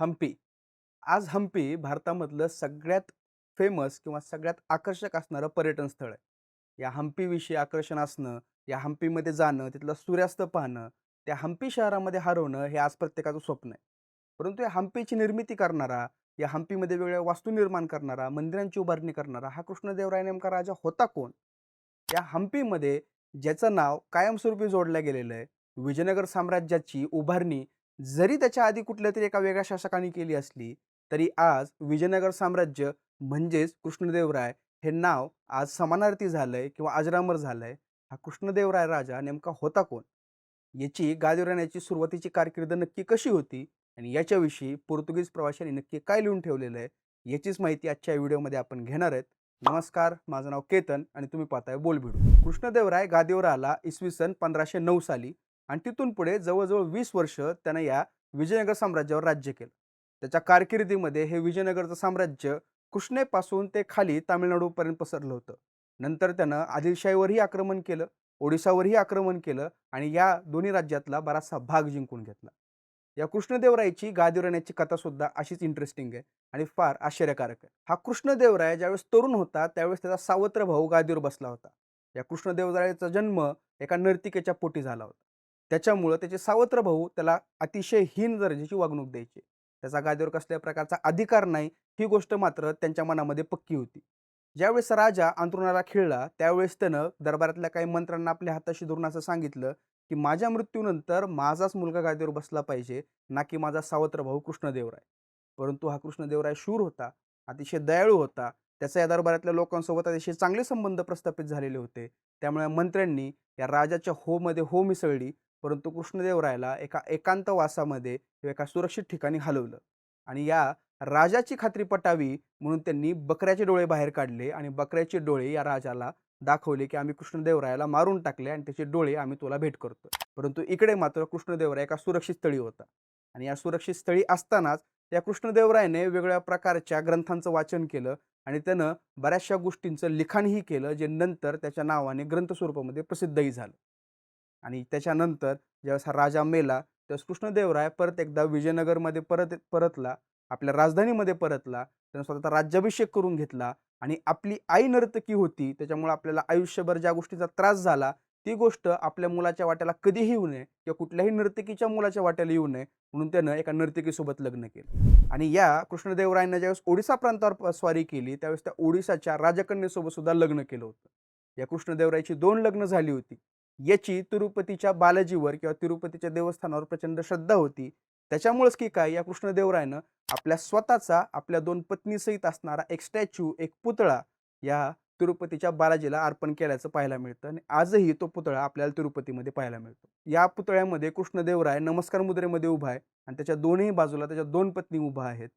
हम्पी. आज हम्पी भारतामधलं सगळ्यात फेमस किंवा सगळ्यात आकर्षक असणारं पर्यटन स्थळ आहे. या हम्पीविषयी आकर्षण असणं, या हम्पीमध्ये जाणं, तिथलं सूर्यास्त पाहणं, त्या हम्पी शहरामध्ये हरवणं हे आज प्रत्येकाचं स्वप्न आहे. परंतु या हम्पीची निर्मिती करणारा, या हम्पीमध्ये वेगवेगळ्या वास्तू निर्माण करणारा, मंदिरांची उभारणी करणारा हा कृष्णदेवराय नेमका राजा होता कोण? या हम्पीमध्ये ज्याचं नाव कायमस्वरूपी जोडलं गेलेलं आहे, विजयनगर साम्राज्याची उभारणी जरी त्याच्या आधी कुठल्यातरी एका वेगळ्या शासकाने केली असली, तरी आज विजयनगर साम्राज्य म्हणजेच कृष्णदेवराय हे नाव आज समानार्थी झालंय किंवा अजरामर झालंय. हा कृष्णदेवराय राजा नेमका होता कोण? याची गादीवर येण्याची सुरुवातीची कारकीर्द नक्की कशी होती आणि याच्याविषयी पोर्तुगीज प्रवाशांनी नक्की काय लिहून ठेवलेलं आहे, याचीच माहिती आजच्या व्हिडिओमध्ये आपण घेणार आहेत. नमस्कार, माझं नाव केतन आणि तुम्ही पाहताय बोलबिडू कृष्णदेवराय गादीवर आला इसवी सन 1509 साली आणि तिथून पुढे जवळजवळ वीस वर्ष त्यानं या विजयनगर साम्राज्यावर राज्य केलं. त्याच्या कारकिर्दीमध्ये हे विजयनगरचं साम्राज्य कृष्णेपासून ते खाली तामिळनाडूपर्यंत पसरलं होतं. नंतर त्यानं आदिलशाहीवरही आक्रमण केलं, ओडिसावरही आक्रमण केलं आणि या दोन्ही राज्यातला बराचसा भाग जिंकून घेतला. या कृष्णदेवरायची गादिवराण्याची कथासुद्धा कथा सुद्धा अशीच इंटरेस्टिंग आहे आणि फार आश्चर्यकारक आहे. हा कृष्णदेवराय ज्यावेळेस तरुण होता त्यावेळेस त्याचा सावत्र भाऊ गादीवर बसला होता. या कृष्णदेवरायाचा जन्म एका नर्तिकेच्या पोटी झाला होता. त्याच्यामुळं त्याचे सावत्र भाऊ त्याला अतिशय हीन दर्जाची वागणूक द्यायची त्याचा गादीवर कसल्या प्रकारचा अधिकार नाही ही गोष्ट मात्र त्यांच्या मनामध्ये पक्की होती. ज्यावेळेस राजा अंतरुणाला खेळला त्यावेळेस त्यानं दरबारातल्या काही मंत्र्यांना आपल्या हाताशी धरून असं सांगितलं, की माझ्या मृत्यूनंतर माझाच मुलगा गादीवर बसला पाहिजे, ना की माझा सावत्र भाऊ कृष्णदेवराय. परंतु हा कृष्णदेवराय शूर होता, अतिशय दयाळू होता. त्याचा या दरबारातल्या लोकांसोबत अतिशय चांगले संबंध प्रस्थापित झालेले होते. त्यामुळे मंत्र्यांनी या राजाच्या होमध्ये हो मिसळली, परंतु कृष्णदेवरायाला एका एकांतवासामध्ये किंवा एका सुरक्षित ठिकाणी हलवलं. आणि या राजाची खात्री पटावी म्हणून त्यांनी बकऱ्याचे डोळे बाहेर काढले आणि बकऱ्याचे डोळे या राजाला दाखवले, की आम्ही कृष्णदेवरायाला मारून टाकले आणि त्याचे डोळे आम्ही तुला भेट करतो परंतु इकडे मात्र कृष्णदेवराय एका सुरक्षित स्थळी होता. आणि या सुरक्षित स्थळी असतानाच या कृष्णदेवरायने वेगवेगळ्या प्रकारच्या ग्रंथांचं वाचन केलं आणि त्यानं बऱ्याचशा गोष्टींचं लिखाणही केलं, जे नंतर त्याच्या नावाने ग्रंथ स्वरूपामध्ये प्रसिद्धही झालं. आणि त्याच्यानंतर ज्यावेळेस हा राजा मेला, त्यावेळेस कृष्णदेवराय परत एकदा विजयनगरमध्ये परत परतला. आपल्या राजधानीमध्ये परतला. त्यानं स्वतःचा राज्याभिषेक करून घेतला आणि आपली आई नर्तकी होती, त्याच्यामुळे आपल्याला आयुष्यभर ज्या गोष्टीचा त्रास झाला, ती गोष्ट आपल्या मुलाच्या वाट्याला कधीही येऊ नये किंवा कुठल्याही नर्तकीच्या मुलाच्या वाट्याला येऊ नये, म्हणून त्यानं एका नर्तकीसोबत लग्न केलं. आणि या कृष्णदेवरायनं ज्यावेळेस ओडिसा प्रांतावर स्वारी केली, त्यावेळेस त्या ओडिसाच्या राजकन्येसोबत सुद्धा लग्न केलं होतं. या कृष्णदेवरायची दोन लग्न झाली होती. याची तिरुपतीच्या बालाजीवर किंवा तिरुपतीच्या देवस्थानावर प्रचंड श्रद्धा होती. त्याच्यामुळेच की काय या कृष्णदेवरायनं आपल्या स्वतःचा आपल्या दोन पत्नीसहित असणारा एक स्टॅच्यू, एक पुतळा या तिरुपतीच्या बालाजीला अर्पण केल्याचं पाहायला मिळतं आणि आजही तो पुतळा आपल्याला तिरुपतीमध्ये पाहायला मिळतो. या पुतळ्यामध्ये कृष्णदेवराय नमस्कार मुद्रेमध्ये उभा आहे आणि त्याच्या दोन्ही बाजूला त्याच्या दोन पत्नी उभा आहेत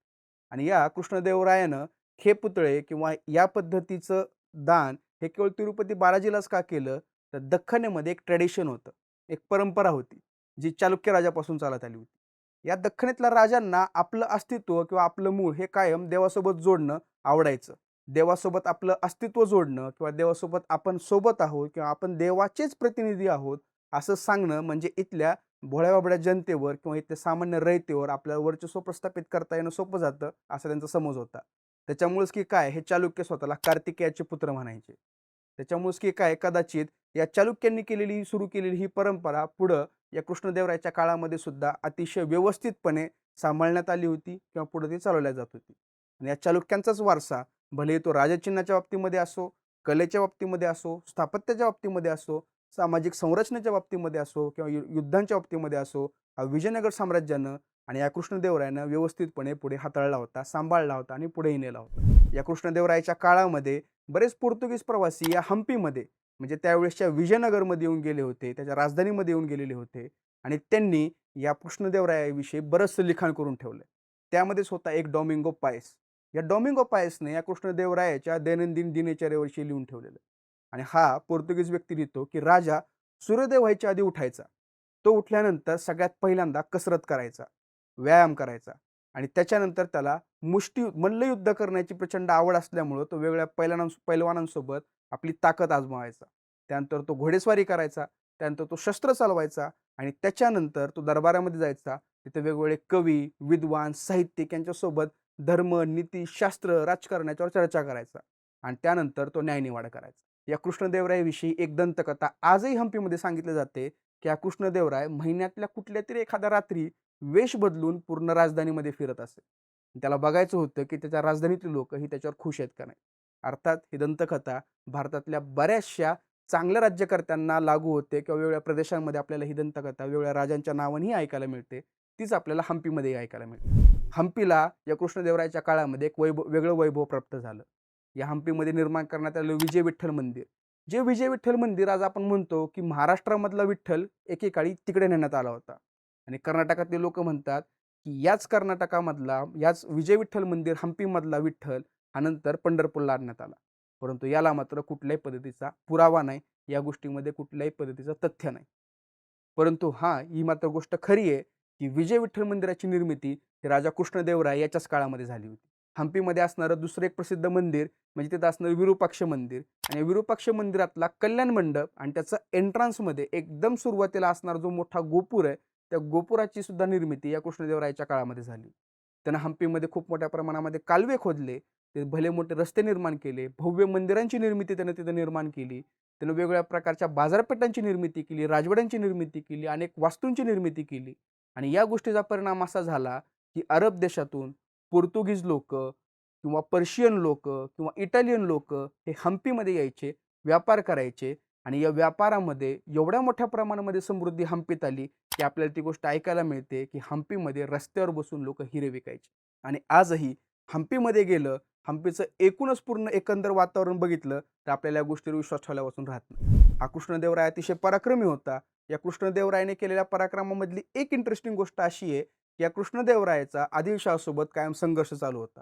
आणि या कृष्णदेवरायानं हे पुतळे किंवा या पद्धतीचं दान हे केवळ तिरुपती बालाजीलाच का केलं, तर दख्खनेमध्ये एक ट्रेडिशन होतं, एक परंपरा होती, जी चालुक्य राजापासून चालत आली होती. या दख्खनेतल्या राजांना आपलं अस्तित्व किंवा आपलं मूळ हे कायम देवासोबत जोडणं आवडायचं. देवासोबत आपलं अस्तित्व जोडणं किंवा देवासोबत आपण सोबत आहोत किंवा आपण देवाचेच प्रतिनिधी आहोत, असं सांगणं म्हणजे इथल्या भोळ्याबाबड्या जनतेवर किंवा इथल्या सामान्य रयतेवर आपल्याला वर्चस्व प्रस्थापित करता येणं सोपं जातं, असा त्यांचा समज होता. त्याच्यामुळेच की काय हे चालुक्य स्वतःला कार्तिकेयाचे पुत्र म्हणायचे. त्याच्यामुळेच की काय कदाचित या चालुक्यांनी केलेली सुरू केलेली ही परंपरा पुढं या कृष्णदेवरायाच्या काळामध्ये सुद्धा अतिशय व्यवस्थितपणे सांभाळण्यात आली होती किंवा पुढे ती चालवल्या जात होती. आणि या चालुक्यांचाच वारसा भलेही तो राजचिन्हाच्या बाबतीमध्ये असो, कलेच्या बाबतीमध्ये असो, स्थापत्याच्या बाबतीमध्ये असो, सामाजिक संरचनेच्या बाबतीमध्ये असो किंवा यु युद्धांच्या बाबतीमध्ये असो, हा विजयनगर साम्राज्यानं आणि या कृष्णदेवरायानं व्यवस्थितपणे पुढे हाताळला होता, सांभाळला होता आणि पुढेही नेला होता. या कृष्णदेवरायाच्या काळामध्ये बरेच पोर्तुगीज प्रवासी या हम्पीमध्ये म्हणजे त्यावेळेसच्या विजयनगरमध्ये येऊन गेले होते, त्याच्या राजधानीमध्ये येऊन गेलेले होते आणि त्यांनी या कृष्णदेवरायाविषयी बरंचसं लिखाण करून ठेवलंय. त्यामध्येच होता एक डॉमिंगो पायस. या डॉमिंगो पायसने या कृष्णदेवरायाच्या दैनंदिन दिनचर्येविषयी लिहून ठेवलेलं आणि हा पोर्तुगीज व्यक्ती लिहितो, की राजा सूर्योदय व्हायच्या आधी उठायचा. तो उठल्यानंतर सगळ्यात पहिल्यांदा कसरत करायचा, व्यायाम करायचा आणि त्याच्यानंतर त्याला मुष्टी मल्लयुद्ध करण्याची प्रचंड आवड असल्यामुळं तो वेगळ्या पैलवानां पैलवानांसोबत आपली ताकद आजमावायचा. त्यानंतर तो घोडेस्वारी करायचा, त्यानंतर तो शस्त्र चालवायचा आणि त्याच्यानंतर तो दरबारामध्ये जायचा तिथे वेगवेगळे कवी विद्वान साहित्यिक यांच्यासोबत धर्म नीती शास्त्र राजकारण याच्यावर चर्चा करायचा आणि त्यानंतर तो न्यायनिवाडा करायचा या कृष्णदेवरायाविषयी एक दंतकथा आजही हम्पीमध्ये सांगितली जाते की हा कृष्णदेवराय महिन्यातल्या कुठल्या तरी एखाद्या रात्री वेश बदलून पूर्ण राजधानीमध्ये फिरत असे त्याला बघायचं होतं की त्याच्या राजधानीतली लोक ही त्याच्यावर खुश आहेत का नाही? अर्थात ही दंतकथा भारतातल्या बऱ्याचशा चांगल्या राज्यकर्त्यांना लागू होते किंवा वेगवेगळ्या प्रदेशांमध्ये आपल्याला ही दंतकथा वेगवेगळ्या राजांच्या नावानेही ऐकायला मिळते. तीच आपल्याला हम्पीमध्येही ऐकायला मिळते. हम्पीला या कृष्णदेवरायाच्या काळामध्ये एक वैभव वेगळं वैभव प्राप्त झालं. या हम्पीमध्ये निर्माण करण्यात आलं विजय विठ्ठल मंदिर. जे विजय विठ्ठल मंदिर आज आपण म्हणतो की महाराष्ट्रामधला विठ्ठल एकेकाळी तिकडे नेण्यात आला होता. आणि कर्नाटकातले लोक म्हणतात की याच कर्नाटकामधला याच विजय विठ्ठल मंदिर हम्पीमधला विठ्ठल हा नंतर पंढरपूरला आणण्यात आला. परंतु याला मात्र कुठल्याही पद्धतीचा पुरावा नाही या गोष्टीमध्ये कुठल्याही पद्धतीचं तथ्य नाही. परंतु हा ही मात्र गोष्ट खरी आहे की विजय विठ्ठल मंदिराची निर्मिती ही राजा कृष्णदेवराय याच्याच काळामध्ये झाली होती. हम्पीमध्ये असणारं दुसरं एक प्रसिद्ध मंदिर म्हणजे तिथं असणारं विरूपाक्ष मंदिर. आणि या विरूपाक्ष मंदिरातला कल्याण मंडप आणि त्याचं एंट्रान्समध्ये एकदम सुरुवातीला असणारा जो मोठा गोपूर आहे त्या गोपुराची सुद्धा निर्मिती या कृष्णदेवरायाच्या काळामध्ये झाली. त्यांना हम्पीमध्ये खूप मोठ्या प्रमाणामध्ये कालवे खोदले. ते भले मोठे रस्ते निर्माण केले भव्य मंदिरांची निर्मिती त्यानं तिथं निर्माण केली. त्यानं वेगवेगळ्या प्रकारच्या बाजारपेठांची निर्मिती केली राजवाड्यांची निर्मिती केली अनेक वास्तूंची निर्मिती केली. आणि या गोष्टीचा परिणाम असा झाला की अरब देशातून पोर्तुगीज लोक किंवा पर्शियन लोक किंवा इटालियन लोक हे हम्पीमध्ये यायचे व्यापार करायचे. आणि या व्यापारामध्ये एवढ्या मोठ्या प्रमाणामध्ये समृद्धी हम्पीत आली की आपल्याला ती गोष्ट ऐकायला मिळते की हम्पीमध्ये रस्त्यावर बसून लोक हिरे विकायचे. आणि आजही हम्पीमध्ये गेलं हम्पीचं एकूणच पूर्ण एकंदर वातावरण बघितलं तर आपल्याला या गोष्टीवर विश्वास ठेवल्यापासून राहत नाही. हा कृष्णदेवराय अतिशय पराक्रमी होता. या कृष्णदेवरायाने केलेल्या पराक्रमामधली एक इंटरेस्टिंग गोष्ट अशी आहे की या कृष्णदेवरायाचा आदिलशहासोबत कायम संघर्ष चालू होता.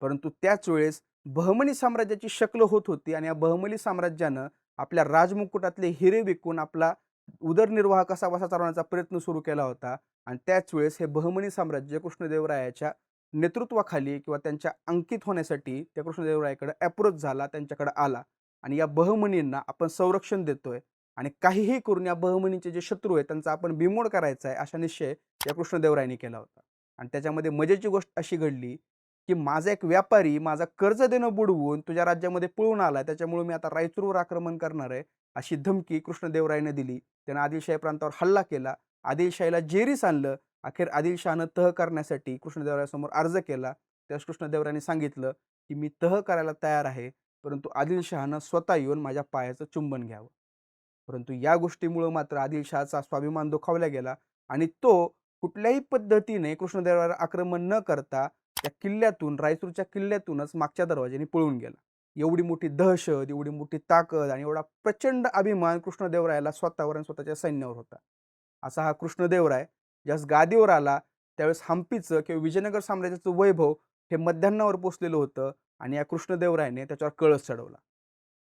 परंतु त्याच वेळेस बहमनी साम्राज्याची शक्ल होत होती आणि या बहमनी साम्राज्यानं आपल्या राजमुकुटातले हिरे विकून आपला उदरनिर्वाह कसा बसा चालवण्याचा प्रयत्न सुरू केला होता आणि त्याच वेळेस हे बहमनी साम्राज्य कृष्णदेवरायाच्या नेतृत्वाखाली किंवा त्यांच्या अंकित होण्यासाठी त्या कृष्णदेवरायाकडे अप्रोच झाला त्यांच्याकडे आला आणि या बहमनींना आपण संरक्षण देतोय आणि काहीही करून या बहमनीचे जे शत्रू आहेत त्यांचा आपण बिमोड करायचा आहे अशा निश्चय या कृष्णदेवरायाने केला होता. आणि त्याच्यामध्ये मजेची गोष्ट अशी घडली की माझा एक व्यापारी माझा कर्ज देणं बुडवून तुझ्या राज्यामध्ये पळून आला त्याच्यामुळे मी आता रायचूरवर आक्रमण करणार आहे. अशी धमकी कृष्णदेवरायनं दिली. त्यानं आदिलशाही प्रांतावर हल्ला केला. आदिलशाहीला जेरीस आणलं. अखेर आदिलशहानं तह करण्यासाठी कृष्णदेवरायासमोर अर्ज केला. त्यास कृष्णदेवरायाने सांगितलं की मी तह करायला तयार आहे परंतु आदिलशहानं स्वतः येऊन माझ्या पायाचं चुंबन घ्यावं. परंतु या गोष्टीमुळं मात्र आदिलशहाचा स्वाभिमान दुखावला गेला आणि तो कुठल्याही पद्धतीने कृष्णदेवरायावर आक्रमण न करता त्या किल्ल्यातून रायचूरच्या किल्ल्यातूनच मागच्या दरवाज्याने पळून गेला. एवढी मोठी दहशत एवढी मोठी ताकद आणि एवढा प्रचंड अभिमान कृष्णदेवरायाला स्वतःवर आणि स्वतःच्या सैन्यावर होता. असा हा कृष्णदेवराय ज्यास गादीवर आला त्यावेळेस हम्पीचं किंवा विजयनगर साम्राज्याचं वैभव हे मध्यान्नावर पोचलेलं होतं आणि या कृष्णदेवरायाने त्याच्यावर कळस चढवला.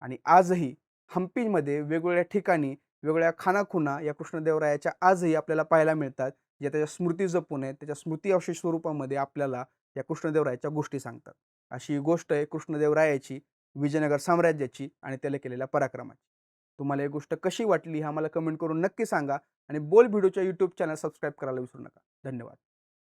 आणि आजही हम्पीमध्ये वेगवेगळ्या ठिकाणी वेगवेगळ्या खानाखुना या कृष्णदेवरायाच्या आजही आपल्याला पाहायला मिळतात. ज्या त्याच्या स्मृती जपून आहेत त्याच्या स्मृती अवशेष स्वरूपामध्ये आपल्याला या कृष्णदेवरायाच्या गोष्टी सांगतात. अशी ही गोष्ट आहे कृष्णदेवरायाची विजयनगर साम्राज्याची आणि त्याला केलेल्या पराक्रमाची. तुम्हाला ही गोष्ट कशी वाटली हा मला कमेंट करून नक्की सांगा आणि बोल व्हिडिओच्या यूट्यूब चॅनल सबस्क्राईब करायला विसरू नका. धन्यवाद.